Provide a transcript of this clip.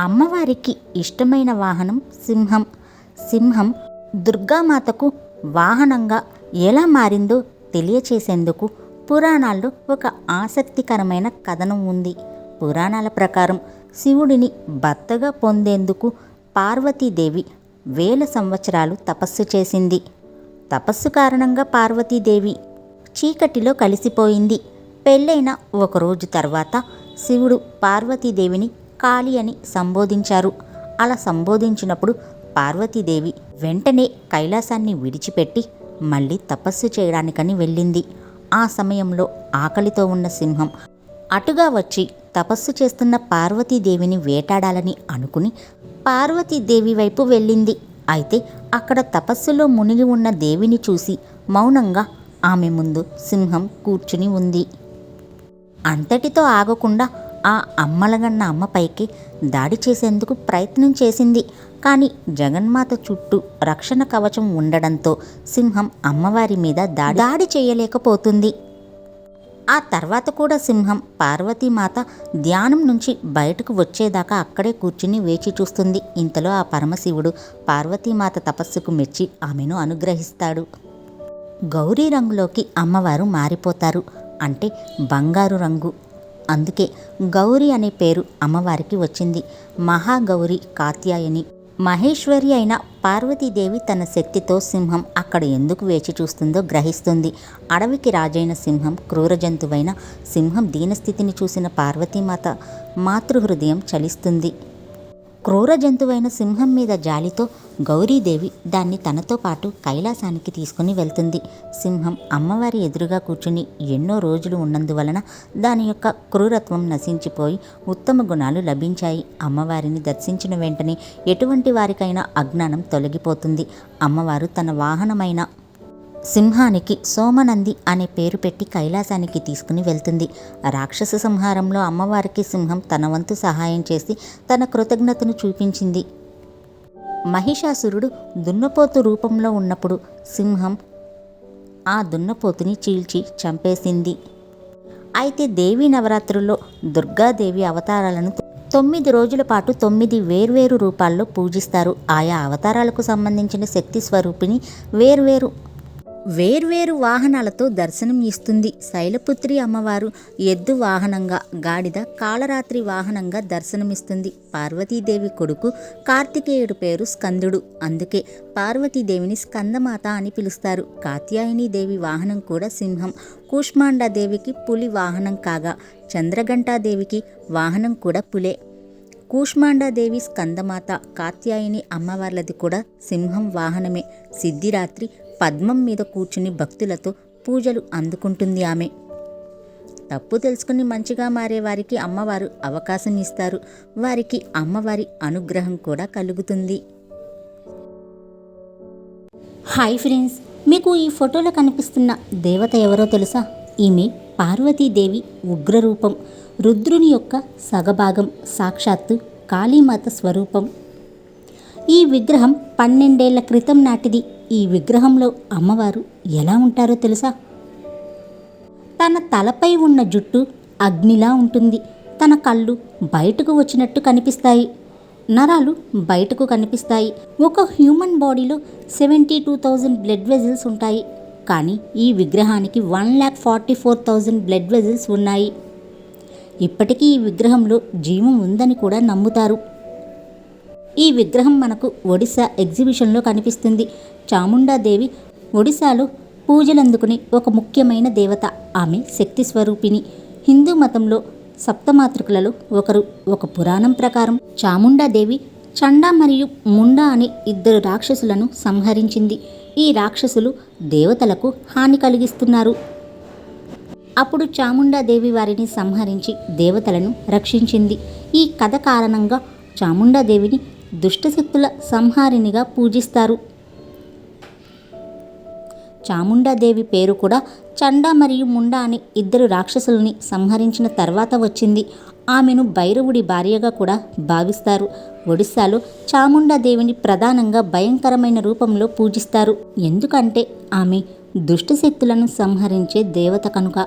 అమ్మవారికి ఇష్టమైన వాహనం సింహం. సింహం దుర్గామాతకు వాహనంగా ఎలా మారిందో తెలియచేసేందుకు పురాణాల్లో ఒక ఆసక్తికరమైన కథనం ఉంది. పురాణాల ప్రకారం శివుడిని భర్తగా పొందేందుకు పార్వతీదేవి వేల సంవత్సరాలు తపస్సు చేసింది. తపస్సు కారణంగా పార్వతీదేవి చీకటిలో కలిసిపోయింది. పెళ్ళైన ఒకరోజు తర్వాత శివుడు పార్వతీదేవిని కాళి అని సంబోధించారు. అలా సంబోధించినప్పుడు పార్వతీదేవి వెంటనే కైలాసాన్ని విడిచిపెట్టి మళ్ళీ తపస్సు చేయడానికని వెళ్ళింది. ఆ సమయంలో ఆకలితో ఉన్న సింహం అటుగా వచ్చి తపస్సు చేస్తున్న పార్వతీదేవిని వేటాడాలని అనుకుని పార్వతీదేవి వైపు వెళ్ళింది. అయితే అక్కడ తపస్సులో మునిగి ఉన్న దేవిని చూసి మౌనంగా ఆమె ముందు సింహం కూర్చుని ఉంది. అంతటితో ఆగకుండా ఆ అమ్మలగన్న అమ్మపైకి దాడి చేసేందుకు ప్రయత్నం చేసింది. కానీ జగన్మాత చుట్టూ రక్షణ కవచం ఉండడంతో సింహం అమ్మవారి మీద దాడి చేయలేకపోతుంది. ఆ తర్వాత కూడా సింహం పార్వతీమాత ధ్యానం నుంచి బయటకు వచ్చేదాకా అక్కడే కూర్చుని వేచి చూస్తుంది. ఇంతలో ఆ పరమశివుడు పార్వతీమాత తపస్సుకు మెచ్చి ఆమెను అనుగ్రహిస్తాడు. గౌరీ రంగులోకి అమ్మవారు మారిపోతారు. అంటే బంగారు రంగు. అందుకే గౌరి అనే పేరు అమ్మవారికి వచ్చింది. మహాగౌరి కాత్యాయని. మహేశ్వరి అయిన పార్వతీదేవి తన శక్తితో సింహం అక్కడ ఎందుకు వేచి చూస్తుందో గ్రహిస్తుంది. అడవికి రాజైన సింహం క్రూర జంతువైన సింహం దీనస్థితిని చూసిన పార్వతీమాత మాతృహృదయం చలిస్తుంది. క్రూర జంతువైన సింహం మీద జాలితో గౌరీదేవి దాన్ని తనతో పాటు కైలాసానికి తీసుకుని వెళ్తుంది. సింహం అమ్మవారి ఎదురుగా కూర్చుని ఎన్నో రోజులు ఉన్నందువలన దాని యొక్క క్రూరత్వం నశించిపోయి ఉత్తమ గుణాలు లభించాయి. అమ్మవారిని దర్శించిన వెంటనే ఎటువంటి వారికైనా అజ్ఞానం తొలగిపోతుంది. అమ్మవారు తన వాహనమైన సింహానికి సోమనంది అనే పేరు పెట్టి కైలాసానికి తీసుకుని వెళ్తుంది. రాక్షస సంహారంలో అమ్మవారికి సింహం తన వంతు సహాయం చేసి తన కృతజ్ఞతను చూపించింది. మహిషాసురుడు దున్నపోతు రూపంలో ఉన్నప్పుడు సింహం ఆ దున్నపోతుని చీల్చి చంపేసింది. అయితే దేవీ నవరాత్రుల్లో దుర్గాదేవి అవతారాలను తొమ్మిది రోజుల పాటు తొమ్మిది వేర్వేరు రూపాల్లో పూజిస్తారు. ఆయా అవతారాలకు సంబంధించిన శక్తి స్వరూపిణి వేర్వేరు వేర్వేరు వాహనాలతో దర్శనం ఇస్తుంది. శైలపుత్రి అమ్మవారు ఎద్దు వాహనంగా గాడిద కాళరాత్రి వాహనంగా దర్శనమిస్తుంది. పార్వతీదేవి కొడుకు కార్తికేయుడు పేరు స్కందుడు. అందుకే పార్వతీదేవిని స్కందమాత అని పిలుస్తారు. కాత్యాయని దేవి వాహనం కూడా సింహం. కూష్మాండాదేవికి పులి వాహనం కాగా చంద్రఘంటాదేవికి వాహనం కూడా పులే. కూష్మాండాదేవి స్కందమాత కాత్యాయని అమ్మవార్లది కూడా సింహం వాహనమే. సిద్ధిరాత్రి పద్మం మీద కూర్చుని భక్తులతో పూజలు అందుకుంటుంది ఆమె. తప్పు తెలుసుకుని మంచిగా మారే వారికి అమ్మవారు అవకాశం ఇస్తారు. వారికి అమ్మవారి అనుగ్రహం కూడా కలుగుతుంది. హాయ్ ఫ్రెండ్స్ మీకు ఈ ఫోటోలో కనిపిస్తున్న దేవత ఎవరో తెలుసా? ఈమె పార్వతీదేవి ఉగ్రరూపం. రుద్రుని యొక్క సగభాగం సాక్షాత్తు కాళీమాత స్వరూపం. ఈ విగ్రహం పన్నెండేళ్ళ క్రితం నాటిది. ఈ విగ్రహంలో అమ్మవారు ఎలా ఉంటారో తెలుసా? తన తలపై ఉన్న జుట్టు అగ్నిలా ఉంటుంది. తన కళ్ళు బయటకు వచ్చినట్టు కనిపిస్తాయి. నరాలు బయటకు కనిపిస్తాయి. ఒక హ్యూమన్ బాడీలో seventy two thousand blood vessels ఉంటాయి. కానీ ఈ విగ్రహానికి one lakh forty four thousand blood vessels ఉన్నాయి. ఇప్పటికీ ఈ విగ్రహంలో జీవం ఉందని కూడా నమ్ముతారు. ఈ విగ్రహం మనకు ఒడిశా ఎగ్జిబిషన్లో కనిపిస్తుంది. చాముండాదేవి ఒడిశాలో పూజలందుకుని ఒక ముఖ్యమైన దేవత. ఆమె శక్తి స్వరూపిణి. హిందూ మతంలో సప్తమాతృకులలో ఒకరు. ఒక పురాణం ప్రకారం చాముండాదేవి చండా మరియు ముండా అనే ఇద్దరు రాక్షసులను సంహరించింది. ఈ రాక్షసులు దేవతలకు హాని కలిగిస్తున్నారు. అప్పుడు చాముండాదేవి వారిని సంహరించి దేవతలను రక్షించింది. ఈ కథ కారణంగా చాముండాదేవిని దుష్టశక్తుల సంహారినిగా పూజిస్తారు. చాముండాదేవి పేరు కూడా చండా మరియు ముండా అనే ఇద్దరు రాక్షసుల్ని సంహరించిన తర్వాత వచ్చింది. ఆమెను భైరవుడి భార్యగా కూడా భావిస్తారు. ఒడిశాలో చాముండాదేవిని ప్రధానంగా భయంకరమైన రూపంలో పూజిస్తారు. ఎందుకంటే ఆమె దుష్టశక్తులను సంహరించే దేవత కనుక.